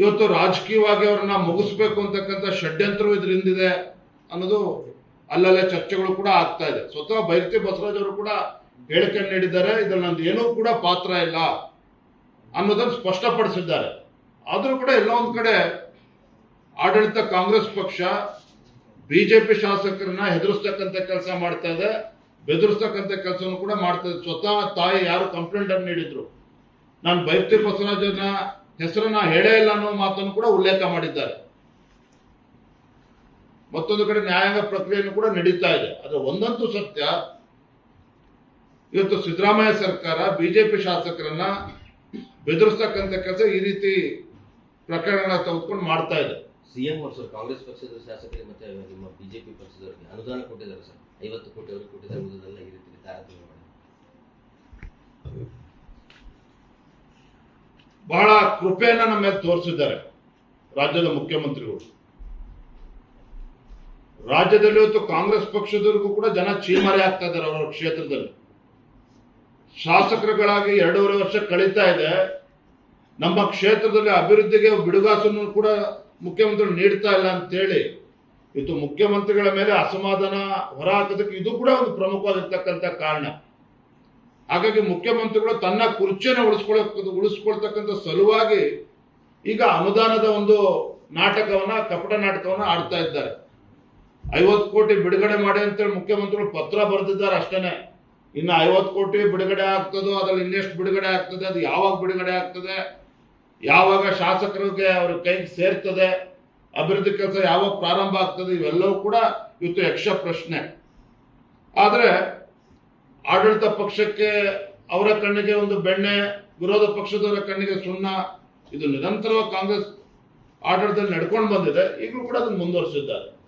ಇವತ್ತು ರಾಜಕೀಯವಾಗಿ ಅವ್ರನ್ನ ಮುಗಿಸ್ಬೇಕು ಅಂತಕ್ಕಂಥ ಷಡ್ಯಂತ್ರವು ಇದರಿಂದಿದೆ ಅನ್ನೋದು ಅಲ್ಲಲ್ಲೇ ಚರ್ಚೆಗಳು ಕೂಡ ಆಗ್ತಾ ಇದೆ. ಸ್ವತಃ ಬೈರತಿ ಬಸವರಾಜ್ ಅವರು ಕೂಡ ಹೇಳಿಕೆ ನೀಡಿದ್ದಾರೆ ಇದ್ರ ನಂದು ಏನೂ ಕೂಡ ಪಾತ್ರ ಇಲ್ಲ ಅನ್ನೋದನ್ನು ಸ್ಪಷ್ಟಪಡಿಸಿದ್ದಾರೆ. ಆದರೂ ಕೂಡ ಎಲ್ಲ ಒಂದ್ ಕಡೆ ಆಡಳಿತ ಕಾಂಗ್ರೆಸ್ ಪಕ್ಷ ಬಿಜೆಪಿ ಶಾಸಕರನ್ನ ಹೆದರಿಸ್ತಕ್ಕಂಥ ಕೆಲಸ ಮಾಡ್ತಾ ಇದೆ, ಬೆದರಿಸ್ತಕ್ಕಂಥ ಕೆಲಸವನ್ನು ಕೂಡ ಮಾಡ್ತಾ ಇದೆ. ಸ್ವತಃ ತಾಯಿ ಯಾರು ಕಂಪ್ಲೇಂಟ್ ಅನ್ನು ನೀಡಿದ್ರು? ನಾನು ಬೈರತಿ ಬಸವರಾಜನ ಹೆಸರನ್ನ ಹೇಳೇ ಇಲ್ಲ ಅನ್ನೋ ಮಾತನ್ನು ಕೂಡ ಉಲ್ಲೇಖ ಮಾಡಿದ್ದಾರೆ. ಮತ್ತೊಂದು ಕಡೆ ನ್ಯಾಯಾಂಗ ಪ್ರಕ್ರಿಯೆಯನ್ನು ಕೂಡ ನಡೀತಾ ಇದೆ. ಆದ್ರೆ ಒಂದಂತೂ ಸತ್ಯ. ಇವತ್ತು ಸಿದ್ದರಾಮಯ್ಯ ಸರ್ಕಾರ ಬಿಜೆಪಿ ಶಾಸಕರನ್ನ ಬೆದರಿಸ್ತಕ್ಕಂಥ ಕೆಲಸ ಈ ರೀತಿ ಪ್ರಕರಣ ತೆಗೆದುಕೊಂಡು ಮಾಡ್ತಾ ಇದೆ. ಸಿಎಂ ಸರ್ ಕಾಂಗ್ರೆಸ್ ಪಕ್ಷದ ಶಾಸಕರಿಗೆ ಮತ್ತೆ ನಿಮ್ಮ ಬಿಜೆಪಿ ಪಕ್ಷದವರಿಗೆ ಅನುದಾನ ಕೊಟ್ಟಿದ್ದಾರೆ ಸರ್. ಐವತ್ತು ಕೋಟಿ ಅವರು ಕೊಟ್ಟಿದ್ದಾರೆ. ಈ ರೀತಿ ತಾರತಮ್ಯ ಮಾಡಿ ಬಹಳ ಕೃಪೆಯನ್ನ ನಮ್ಮ ಮೇಲೆ ತೋರಿಸಿದ್ದಾರೆ ರಾಜ್ಯದ ಮುಖ್ಯಮಂತ್ರಿಗಳು. ರಾಜ್ಯದಲ್ಲಿ ಇವತ್ತು ಕಾಂಗ್ರೆಸ್ ಪಕ್ಷದವರಿಗೂ ಕೂಡ ಜನ ಚೀಮಾರಿ ಆಗ್ತಾ ಇದ್ದಾರೆ ಅವರ ಕ್ಷೇತ್ರದಲ್ಲಿ. ಶಾಸಕರುಗಳಾಗಿ ಎರಡೂವರೆ ವರ್ಷ ಕಳೀತಾ ಇದೆ. ನಮ್ಮ ಕ್ಷೇತ್ರದಲ್ಲಿ ಅಭಿವೃದ್ಧಿಗೆ ಬಿಡುಗಾಸನ್ನು ಕೂಡ ಮುಖ್ಯಮಂತ್ರಿ ನೀಡ್ತಾ ಇಲ್ಲ ಅಂತೇಳಿ ಇವತ್ತು ಮುಖ್ಯಮಂತ್ರಿಗಳ ಮೇಲೆ ಅಸಮಾಧಾನ ಹೊರಹಾಕೋದಕ್ಕೆ ಇದು ಕೂಡ ಒಂದು ಪ್ರಮುಖವಾಗಿರ್ತಕ್ಕಂಥ ಕಾರಣ. ಹಾಗಾಗಿ ಮುಖ್ಯಮಂತ್ರಿಗಳು ತನ್ನ ಕುರ್ಚಿಯನ್ನು ಉಳಿಸ್ಕೊಳ್ಳ ಉಳಿಸ್ಕೊಳ್ತಕ್ಕಂಥ ಸಲುವಾಗಿ ಈಗ ಅನುದಾನದ ಒಂದು ನಾಟಕವನ್ನ, ಕಪಟ ನಾಟಕವನ್ನ ಆಡ್ತಾ ಇದ್ದಾರೆ. ಐವತ್ತು ಕೋಟಿ ಬಿಡುಗಡೆ ಮಾಡಿ ಅಂತೇಳಿ ಮುಖ್ಯಮಂತ್ರಿಗಳು ಪತ್ರ ಬರೆದಿದ್ದಾರೆ ಅಷ್ಟೇನೆ. ಇನ್ನು ಐವತ್ತು ಕೋಟಿ ಬಿಡುಗಡೆ ಆಗ್ತದೋ, ಅದ್ರಲ್ಲಿ ಇನ್ನೆಷ್ಟು ಬಿಡುಗಡೆ ಆಗ್ತದೆ, ಅದು ಯಾವಾಗ ಬಿಡುಗಡೆ ಆಗ್ತದೆ, ಯಾವಾಗ ಶಾಸಕರಿಗೆ ಅವ್ರ ಕೈಗೆ ಸೇರ್ತದೆ, ಅಭಿವೃದ್ಧಿ ಕೆಲಸ ಯಾವಾಗ ಪ್ರಾರಂಭ ಆಗ್ತದೆ, ಇವೆಲ್ಲವೂ ಕೂಡ ಇವತ್ತು ಯಕ್ಷ ಪ್ರಶ್ನೆ ಆದ್ರೆ ಆಡಳಿತ ಪಕ್ಷಕ್ಕೆ ಅವರ ಕಣ್ಣಿಗೆ ಒಂದು ಬೆಣ್ಣೆ, ವಿರೋಧ ಪಕ್ಷದವರ ಕಣ್ಣಿಗೆ ಸುಣ್ಣ, ಇದು ನಿರಂತರವಾಗಿ ಕಾಂಗ್ರೆಸ್ ಆಡಳಿತದಲ್ಲಿ ನಡ್ಕೊಂಡು ಬಂದಿದೆ. ಈಗಲೂ ಕೂಡ ಅದನ್ನು ಮುಂದುವರಿಸಿದ್ದಾರೆ.